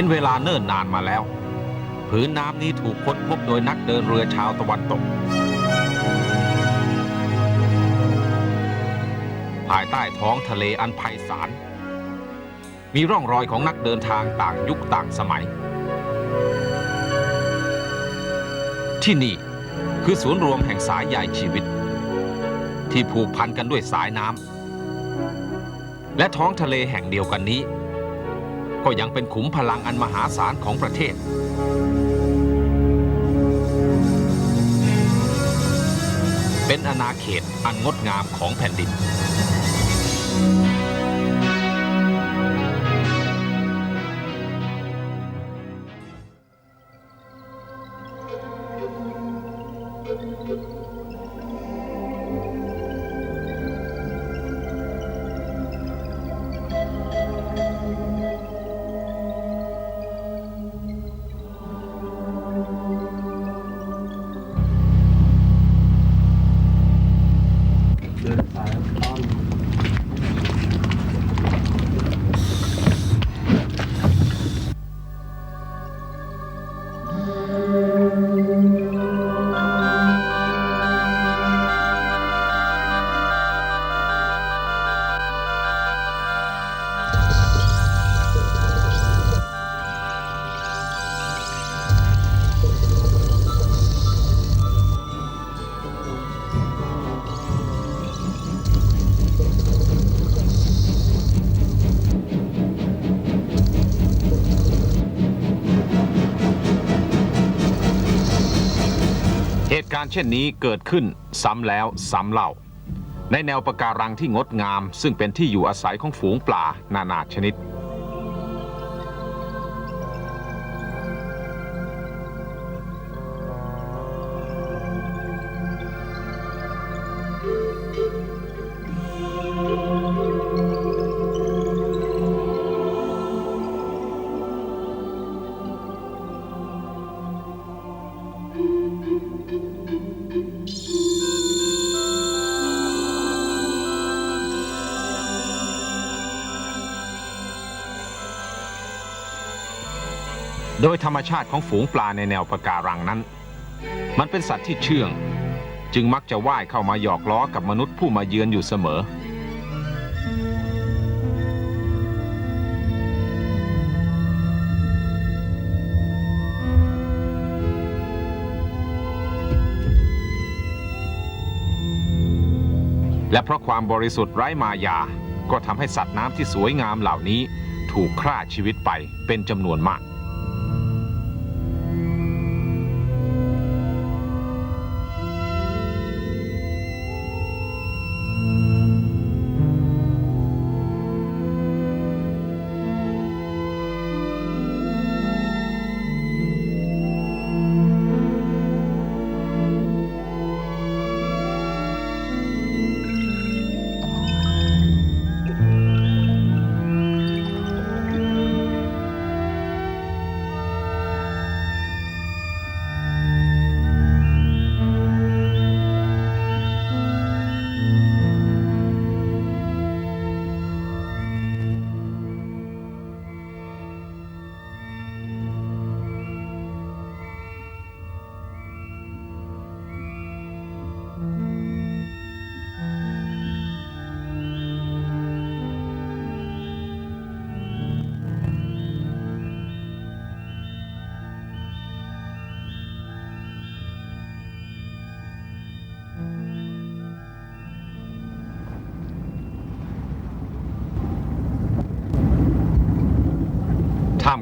เป็นเวลาเนิ่นนานมาแล้ว ผืนน้ำนี้ถูกค้นพบโดยนักเดินเรือชาวตะวันตก ภายใต้ท้องทะเลอันไพศาล มีร่องรอยของนักเดินทางต่างยุคต่างสมัย ที่นี่คือศูนย์รวมแห่งสายใยชีวิต ที่ผูกพันกันด้วยสายน้ำและท้องทะเลแห่งเดียวกันนี้ ก็ยังเป็นขุมพลังอันมหาศาลของประเทศ เป็นอาณาเขตอันงดงามของแผ่นดิน การณ์เช่นนี้เกิดขึ้นซ้ำแล้วซ้ำเล่า ในแนวปะการังที่งดงาม ซึ่งเป็นที่อยู่อาศัยของฝูงปลานานาชนิด โดยธรรมชาติของฝูงปลาในแนวปะการังนั้น มันเป็นสัตว์ที่เชื่อง จึงมักจะว่ายเข้ามาหยอกล้อกับมนุษย์ผู้มาเยือนอยู่เสมอ และเพราะความบริสุทธิ์ไร้มายา ก็ทำให้สัตว์น้ำที่สวยงามเหล่านี้ ถูกฆ่าชีวิตไปเป็นจำนวนมาก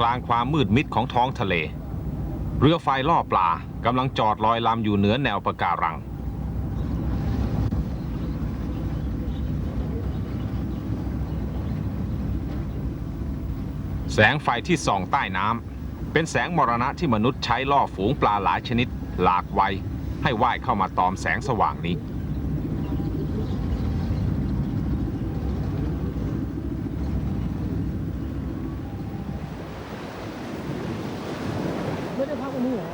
กลางความมืดมิดของท้องทะเล เรือไฟล่อปลากำลังจอดลอยลำอยู่เหนือแนวปะการัง แสงไฟที่ส่องใต้น้ำเป็นแสงมรณะที่มนุษย์ใช้ล่อฝูงปลาหลายชนิด หลากวัยให้ว่ายเข้ามาตอมแสงสว่างนี้ ไม่ได้พักวันนี้เหรอ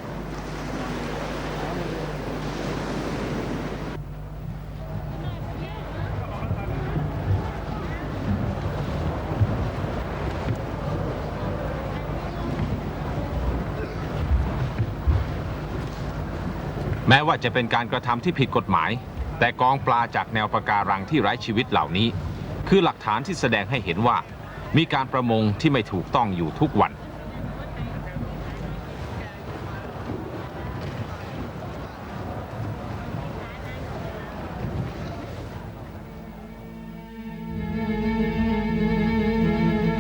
แม้ว่าจะเป็นการกระทำที่ผิดกฎหมาย แต่กองปลาจากแนวปะการังที่ไร้ชีวิตเหล่านี้ คือหลักฐานที่แสดงให้เห็นว่า มีการประมงที่ไม่ถูกต้องอยู่ทุกวัน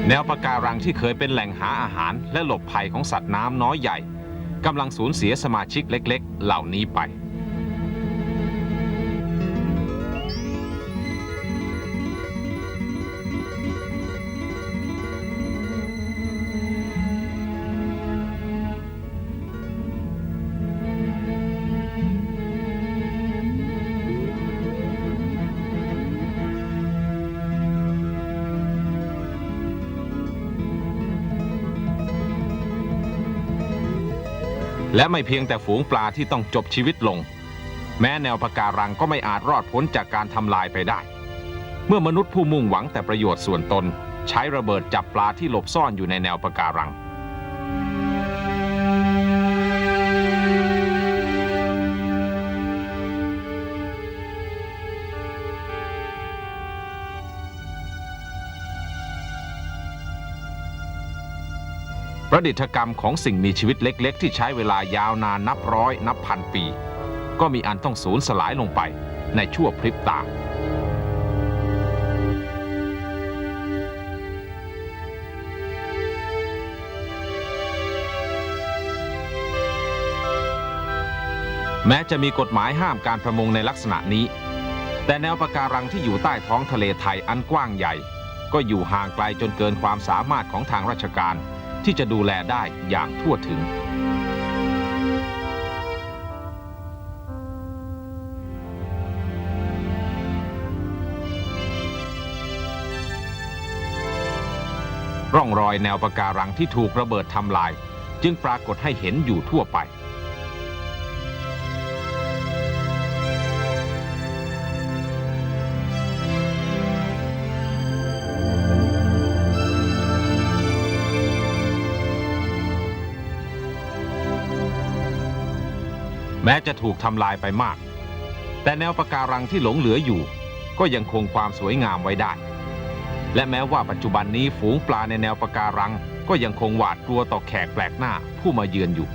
แนวปะการังที่เคยเป็นแหล่งหาอาหารและหลบภัยของสัตว์น้ำน้อยใหญ่ กำลังสูญเสียสมาชิกเล็กๆ เหล่านี้ไป และไม่เพียงแต่ฝูงปลาที่ต้องจบชีวิตลง แม้แนวปะการังก็ไม่อาจรอดพ้นจากการทำลายไปได้ เมื่อมนุษย์ผู้มุ่งหวังแต่ประโยชน์ส่วนตน ใช้ระเบิดจับปลาที่หลบซ่อนอยู่ในแนวปะการัง ประดิษฐกรรมของสิ่งมีชีวิตเล็ก ๆ ที่ใช้เวลายาวนานนับร้อย นับพันปี ก็มีอันต้องสูญสลายลงไปในชั่วพริบตา แม้จะมีกฎหมายห้ามการประมงในลักษณะนี้ แต่แนวปะการังที่อยู่ใต้ท้องทะเลไทยอันกว้างใหญ่ ก็อยู่ห่างไกลจนเกินความสามารถของทางราชการ ที่จะดูแลได้อย่างทั่วถึง ร่องรอยแนวปะการังที่ถูกระเบิดทำลาย จึงปรากฏให้เห็นอยู่ทั่วไป แม้จะถูกทำลายไปมาก แต่แนวปะการังที่หลงเหลืออยู่ ก็ยังคงความสวยงามไว้ได้ และแม้ว่าปัจจุบันนี้ฝูงปลาในแนวปะการัง ก็ยังคงหวาดกลัวต่อแขกแปลกหน้าผู้มาเยือนอยู่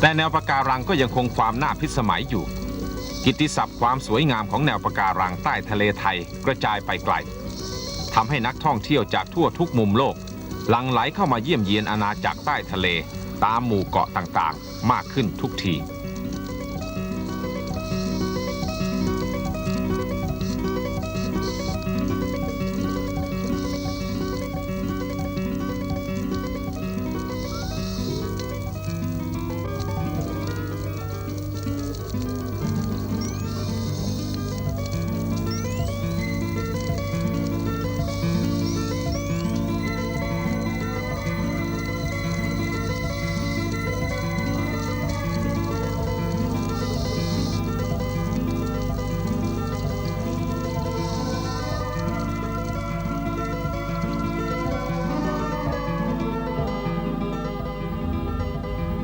แต่แนวปะการังก็ยังคงความน่าพิสมัยอยู่ กิตติศัพท์ความสวยงามของแนวปะการังใต้ทะเลไทยกระจายไปไกลทำให้นักท่องเที่ยวจากทั่วทุกมุมโลก หลั่งไหลเข้ามาเยี่ยมเยียนอาณาจักรใต้ทะเลตามหมู่เกาะต่างๆ มากขึ้นทุกที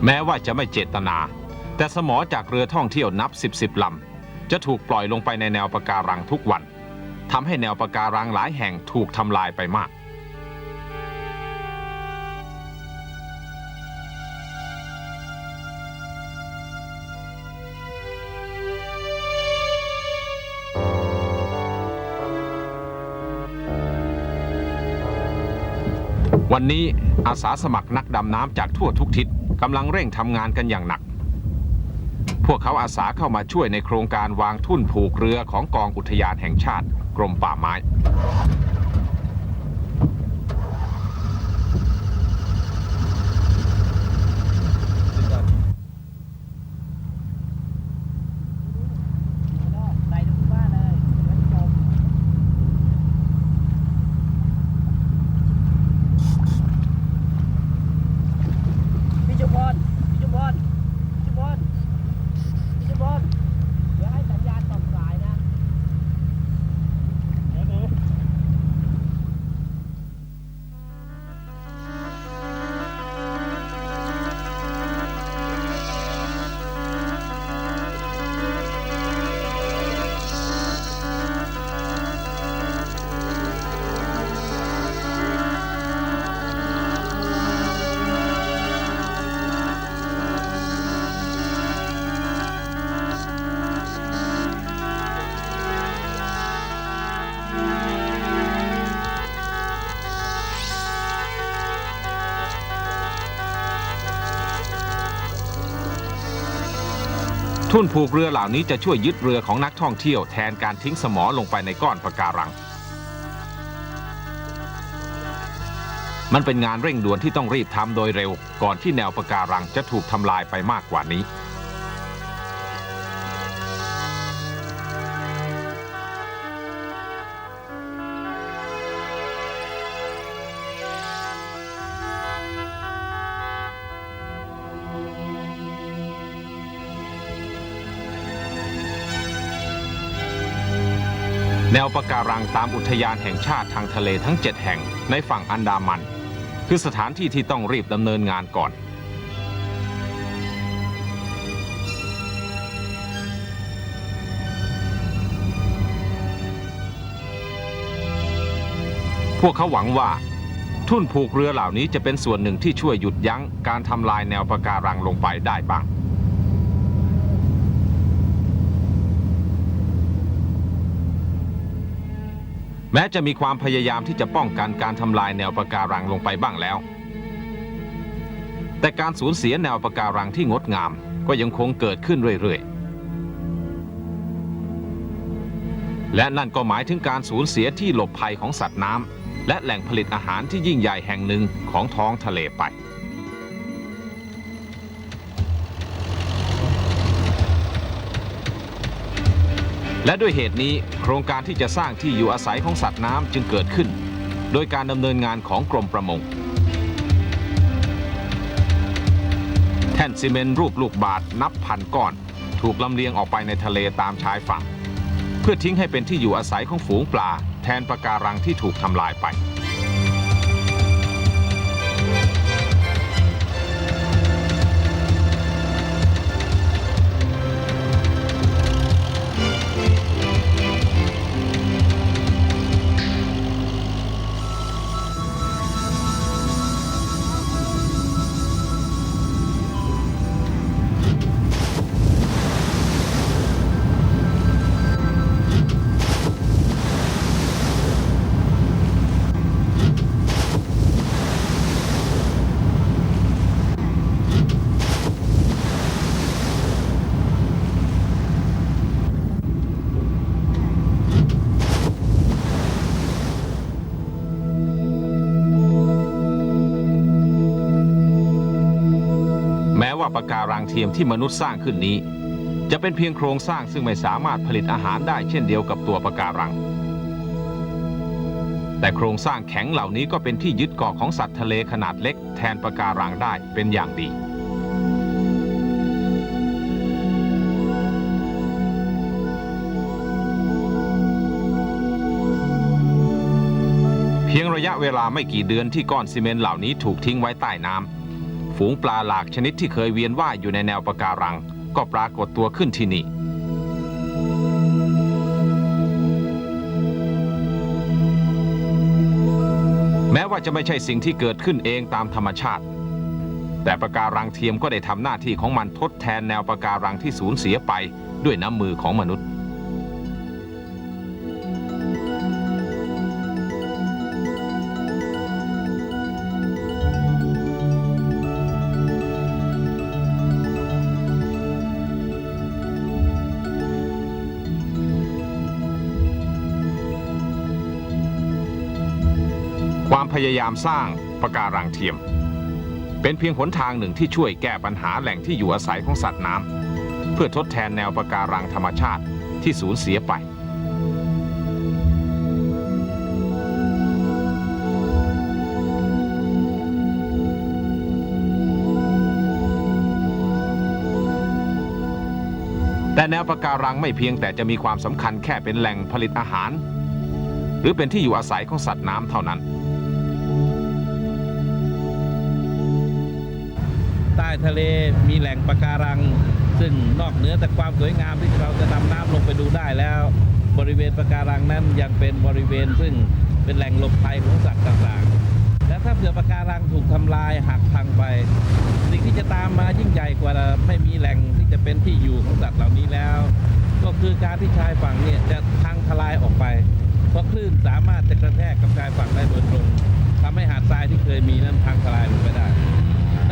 แม้ว่าจะไม่เจตนา แต่สมอจากเรือท่องเที่ยวนับสิบสิบลำจะถูกปล่อยลงไปในแนวปะการังทุกวันทำให้แนวปะการังหลายแห่งถูกทำลายไปมากวันนี้อาสาสมัครนักดำน้ำจากทั่วทุกทิศ กำลังเร่งทำงานกันอย่างหนัก พวกเขาอาสาเข้ามาช่วยในโครงการวางทุ่นผูกเรือของกองอุทยานแห่งชาติกรมป่าไม้ ทุ่นผูกเรือเหล่านี้จะช่วยยึดเรือของนักท่องเที่ยวแทนการทิ้งสมอลงไปในก้อนปะการัง มันเป็นงานเร่งด่วนที่ต้องรีบทำโดยเร็ว ก่อนที่แนวปะการังจะถูกทำลายไปมากกว่านี้ แนวปะการังตามอุทยานแห่งชาติทางทะเลทั้ง 7 แห่งในฝั่งอันดามัน คือสถานที่ที่ต้องรีบดำเนินงานก่อน พวกเขาหวังว่า ทุ่นผูกเรือเหล่านี้จะเป็นส่วนหนึ่งที่ช่วยหยุดยั้งการทำลายแนวปะการังลงไปได้บ้าง แม้จะมีความพยายามที่จะป้องกันการทำลายแนวปะการังลงไปบ้างแล้ว แต่การสูญเสียแนวปะการังที่งดงามก็ยังคงเกิดขึ้นเรื่อยๆ และนั่นก็หมายถึงการสูญเสียที่หลบภัยของสัตว์น้ำและแหล่งผลิตอาหารที่ยิ่งใหญ่แห่งหนึ่งของท้องทะเลไป และด้วยเหตุนี้โครงการที่จะสร้างที่อยู่อาศัยของสัตว์น้ำจึงเกิดขึ้น โดยการดำเนินงานของกรมประมง แท่นซีเมนต์รูปลูกบาทนับพันก้อน ถูกลำเลียงออกไปในทะเลตามชายฝั่ง เพื่อทิ้งให้เป็นที่อยู่อาศัยของฝูงปลา แทนปะการังที่ถูกทำลายไป ปะการังเทียมที่มนุษย์สร้างขึ้นนี้ จะเป็นเพียงโครงสร้างซึ่งไม่สามารถผลิตอาหารได้เช่นเดียวกับตัวปะการัง แต่โครงสร้างแข็งเหล่านี้ก็เป็นที่ยึดเกาะของสัตว์ทะเลขนาดเล็กแทนปะการังได้เป็นอย่างดีเพียงระยะเวลาไม่กี่เดือนที่ก้อนซีเมนต์เหล่านี้ถูกทิ้งไว้ใต้น้ำ ฝูงปลาหลากชนิดที่เคยเวียนว่ายอยู่ในแนวปะการัง ก็ปรากฏตัวขึ้นที่นี่ แม้ว่าจะไม่ใช่สิ่งที่เกิดขึ้นเองตามธรรมชาติ แต่ปะการังเทียมก็ได้ทำหน้าที่ของมันทดแทนแนวปะการังที่สูญเสียไปด้วยน้ำมือของมนุษย์ พยายามสร้างปะการังเทียม เป็นเพียงหนทางหนึ่งที่ช่วยแก้ปัญหาแหล่งที่อยู่อาศัยของสัตว์น้ำเพื่อทดแทนแนวปะการังธรรมชาติที่สูญเสียไปแต่แนวปะการังไม่เพียงแต่จะมีความสำคัญแค่เป็นแหล่งผลิตอาหาร หรือเป็นที่อยู่อาศัยของสัตว์น้ำเท่านั้น ใต้ทะเลมีแหล่งปะการัง ซึ่งนอกเหนือจากความสวยงามที่เราจะดำน้ำลงไปดูได้แล้ว บริเวณปะการังนั้นยังเป็นบริเวณซึ่งเป็นแหล่งหลบภัยของสัตว์ต่างๆ และถ้าเผื่อปะการังถูกทำลายหักพังไป สิ่งที่จะตามมายิ่งใหญ่กว่าไม่มีแหล่งที่จะเป็นที่อยู่ของสัตว์เหล่านี้แล้ว ก็คือการที่ชายฝั่งเนี่ยจะพังทลายออกไป เพราะคลื่นสามารถจะกระแทกกับชายฝั่งได้โดยตรงทำให้หาดทรายที่เคยมีนั้นพังทลายลงไปได้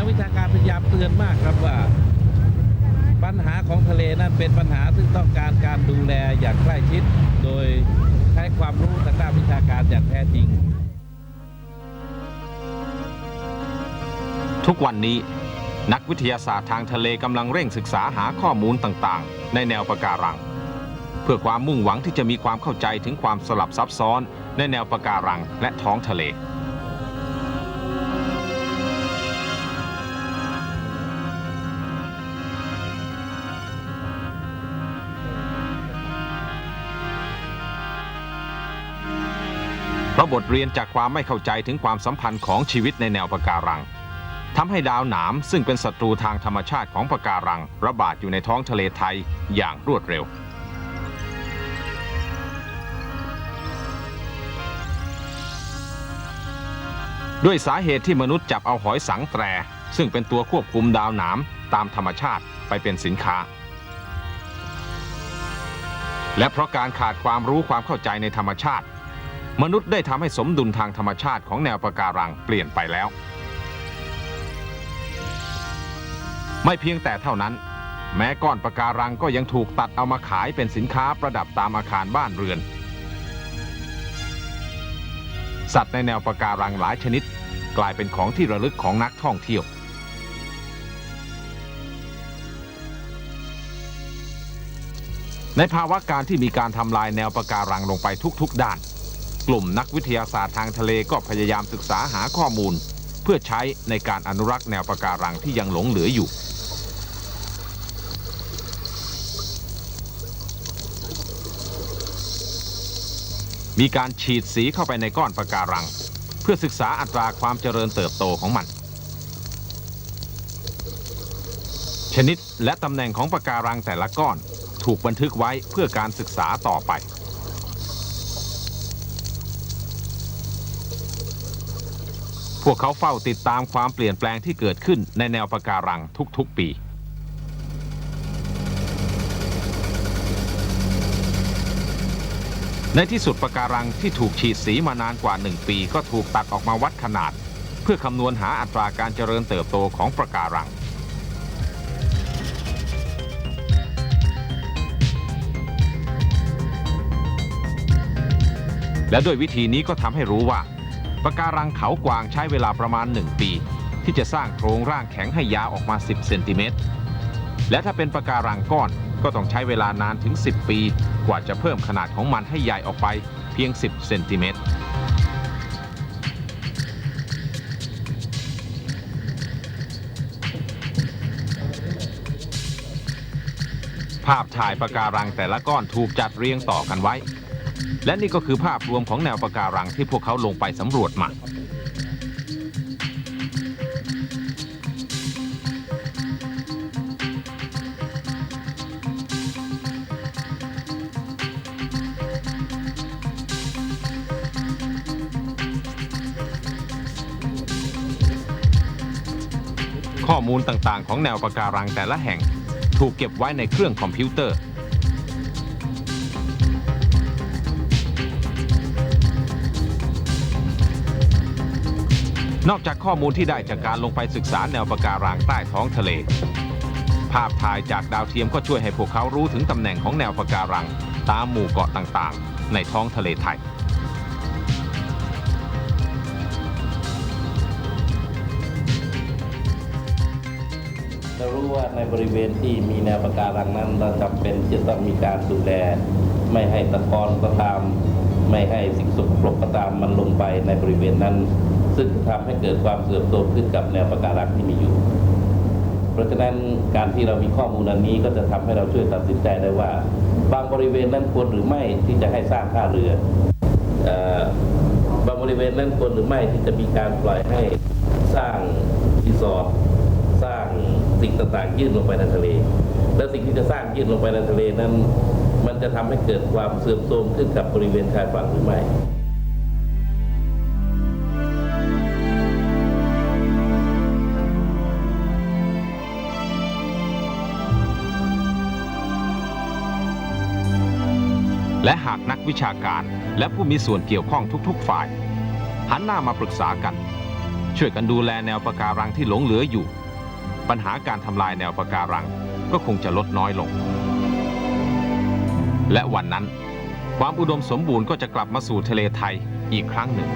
กวิชาการพยายามเตือนมากครับว่า ปัญหาของทะเลนั้นเป็นปัญหาซึ่งต้องการการดูแลอย่างใกล้ชิด โดยใช้ความรู้ทางด้านวิชาการอย่างแท้จริง ทุกวันนี้นักวิทยาศาสตร์ทางทะเลกำลังเร่งศึกษาหาข้อมูลต่างๆ ในแนวปะการัง เพื่อความมุ่งหวังที่จะมีความเข้าใจถึงความสลับซับซ้อนในแนวปะการังและท้องทะเล ราะบทเรียนจากความไม่เข้าใจถึงความสัมพันธ์ของชีวิตในแนวปะการังทำให้ดาวหนามซึ่งเป็นศัตรูทางธรรมชาติของปะการัง ระบาดอยู่ในท้องทะเลไทยอย่างรวดเร็ว ด้วยสาเหตุที่มนุษย์จับเอาหอยสังแตร ซึ่งเป็นตัวควบคุมดาวหนามตามธรรมชาติไปเป็นสินค้า และเพราะการขาดความรู้ความเข้าใจในธรรมชาติ มนุษย์ได้ทำให้สมดุลทางธรรมชาติของแนวปะการังเปลี่ยนไปแล้ว ไม่เพียงแต่เท่านั้น แม้ก้อนปะการังก็ยังถูกตัดเอามาขายเป็นสินค้าประดับตามอาคารบ้านเรือน สัตว์ในแนวปะการังหลายชนิด กลายเป็นของที่ระลึกของนักท่องเที่ยวในภาวะการที่มีการทำลายแนวปะการังลงไปทุกๆด้าน กลุ่มนักวิทยาศาสตร์ทางทะเลก็พยายามศึกษาหาข้อมูล เพื่อใช้ในการอนุรักษ์แนวปะการังที่ยังหลงเหลืออยู่ มีการฉีดสีเข้าไปในก้อนปะการัง เพื่อศึกษาอัตราความเจริญเติบโตของมัน ชนิดและตำแหน่งของปะการังแต่ละก้อนถูกบันทึกไว้เพื่อการศึกษาต่อไป พวกเขาเฝ้าติดตามความเปลี่ยนแปลงที่เกิดขึ้นในแนวปะการังทุกๆปี ในที่สุดปะการังที่ถูกฉีดสีมานานกว่า 1 ปีก็ถูกตัดออกมาวัดขนาด เพื่อคำนวณหาอัตราการเจริญเติบโตของปะการังและด้วยวิธีนี้ก็ทำให้รู้ว่า ปะการังเขากวางใช้เวลาประมาณ 1 ปี ที่จะสร้างโครงร่างแข็งให้ยาวออกมา 10 เซนติเมตร และถ้าเป็นปะการังก้อนก็ต้องใช้เวลานานถึง 10 ปี กว่าจะเพิ่มขนาดของมันให้ใหญ่ออกไปเพียง 10 เซนติเมตรภาพถ่ายปะการังแต่ละก้อนถูกจัดเรียงต่อกันไว้ และนี่ก็คือภาพรวมของแนวปะการังที่พวกเขาลงไปสำรวจมาข้อมูลต่างๆ ของแนวปะการังแต่ละแห่ง ถูกเก็บไว้ในเครื่องคอมพิวเตอร์ นอกจากข้อมูลที่ได้จากการลงไปศึกษาแนวปะการังใต้ท้องทะเล ภาพถ่ายจากดาวเทียมก็ช่วยให้พวกเขารู้ถึงตำแหน่งของแนวปะการัง ตามหมู่เกาะต่างๆ ในท้องทะเลไทย เรารู้ว่าในบริเวณที่มีแนวปะการังนั้นเราจำเป็นจะต้องมีการดูแล ไม่ให้ตะกอนก็ตาม ไม่ให้สิ่งสกปรกก็ตามมันลงไปในบริเวณนั้น ซึ่งทำให้เกิดความเสื่อมโทรมขึ้นกับแนวปะการังที่มีอยู่ เพราะฉะนั้นการที่เรามีข้อมูลอันนี้ก็จะทำให้เราช่วยตัดสินใจได้ว่า บางบริเวณนั้นควรหรือไม่ที่จะให้สร้างท่าเรืออบางบริเวณนั้นควรหรือไม่ที่จะมีการปล่อยให้สร้างรีสอร์ทสร้างสิ่งต่างๆยื่นลงไปในทะเล และสิ่งที่จะสร้างยื่นลงไปในทะเลนั้น มันจะทำให้เกิดความเสื่อมโทรมขึ้นกับบริเวณชายฝั่งหรือไม่ และหากนักวิชาการและผู้มีส่วนเกี่ยวข้องทุก ๆ ฝ่าย หันหน้ามาปรึกษากัน ช่วยกันดูแลแนวปะการังที่หลงเหลืออยู่ ปัญหาการทำลายแนวปะการังก็คงจะลดน้อยลง และวันนั้น ความอุดมสมบูรณ์ก็จะกลับมาสู่ทะเลไทยอีกครั้งหนึ่ง